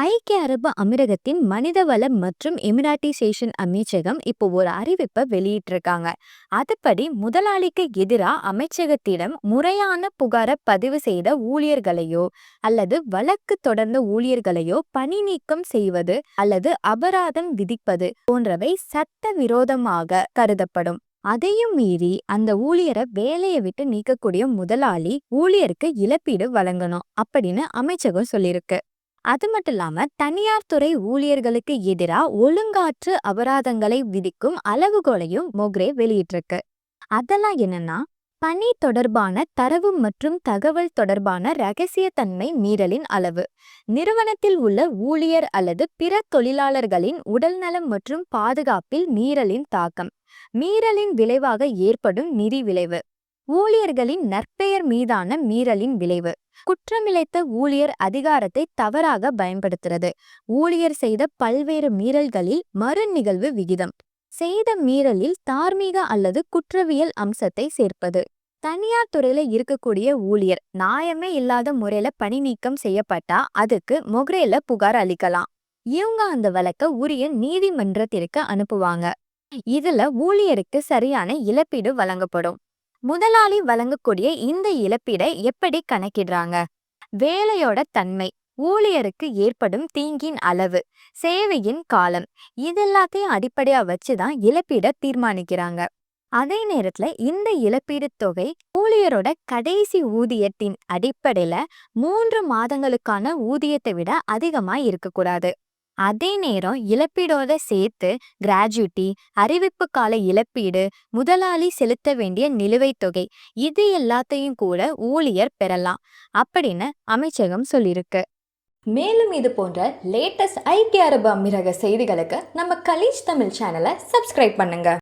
ஐக்கிய அரபு அமீரகத்தின் மனிதவள மற்றும் எமிராட்டிசேஷன் அமைச்சகம் இப்போ ஒரு அறிவிப்பை வெளியிட்டிருக்காங்க. அதுபடி முதலாளிக்கு எதிரா அமைச்சகத்திடம் முறையான புகாரை பதிவு செய்த ஊழியர்களையோ அல்லது வழக்கு தொடர்ந்த ஊழியர்களையோ பணி நீக்கம் செய்வது அல்லது அபராதம் விதிப்பது போன்றவை சட்ட விரோதமாக கருதப்படும். அதையும் மீறி அந்த ஊழியரை வேலையை விட்டு நீக்கக்கூடிய முதலாளி ஊழியருக்கு இழப்பீடு வழங்கணும் அப்படின்னு அமைச்சகம் சொல்லியிருக்கு. அது மட்டும் இல்லாம தனியார் துறை ஊழியர்களுக்கு எதிரா ஒழுங்காற்று அபராதங்களை விதிக்கும் அளவுகோலையும் மொக்ரே வெளியிட்டிருக்கு. அதெல்லாம் என்னன்னா பணி தொடர்பான தரவு மற்றும் தகவல் தொடர்பான ரகசியத்தன்மை மீறலின் அளவு. நிறுவனத்தில் உள்ள ஊழியர் அல்லது பிற தொழிலாளர்களின் உடல்நலம் மற்றும் பாதுகாப்பில் மீறலின் தாக்கம். மீறலின் விளைவாக ஏற்படும் நிதி விளைவு. ஊழியர்களின் நற்பெயர் மீதான மீறலின் விளைவு. குற்றமிழைத்த ஊழியர் அதிகாரத்தை தவறாக பயன்படுத்துறது. ஊழியர் செய்த பல்வேறு மீறல்களில் மறு நிகழ்வு விகிதம். செய்த மீறலில் தார்மீக அல்லது குற்றவியல் அம்சத்தை சேர்ப்பது. தனியார் துறையில இருக்கக்கூடிய ஊழியர் நியாயமே இல்லாத முறையில பணி நீக்கம் செய்யப்பட்டா அதுக்கு மொகரேல புகார் அளிக்கலாம். இவங்க அந்த வழக்க உரிய நீதிமன்றத்திற்கு அனுப்புவாங்க. இதுல ஊழியருக்கு சரியான இழப்பீடு வழங்கப்படும். முதலாளி வழங்கக்கூடிய இந்த இழப்பீடை எப்படி கணக்கிடுறாங்க? வேலையோட தன்மை ஊழியருக்கு ஏற்படும் தீங்கின் அளவு சேவையின் காலம் இதெல்லாத்தையும் அடிப்படையா வச்சுதான் இழப்பீட தீர்மானிக்கிறாங்க. அதே நேரத்துல இந்த இழப்பீடு தொகை ஊழியரோட கடைசி ஊதியத்தின் அடிப்படையில மூன்று மாதங்களுக்கான ஊதியத்தை விட அதிகமா இருக்கக்கூடாது. அதே நேரம் இழப்பீடோட சேர்த்து கிராஜுவிட்டி அறிவிப்பு கால இழப்பீடு முதலாளி செலுத்த வேண்டிய நிலுவைத் தொகை இது எல்லாத்தையும் கூட ஊழியர் பெறலாம் அப்படின்னு அமைச்சகம் சொல்லியிருக்கு. மேலும் இது போன்ற லேட்டஸ்ட் ஐக்கிய அரபு அமீரக செய்திகளுக்கு நம்ம கலீஜ் தமிழ் சேனலை சப்ஸ்கிரைப் பண்ணுங்க.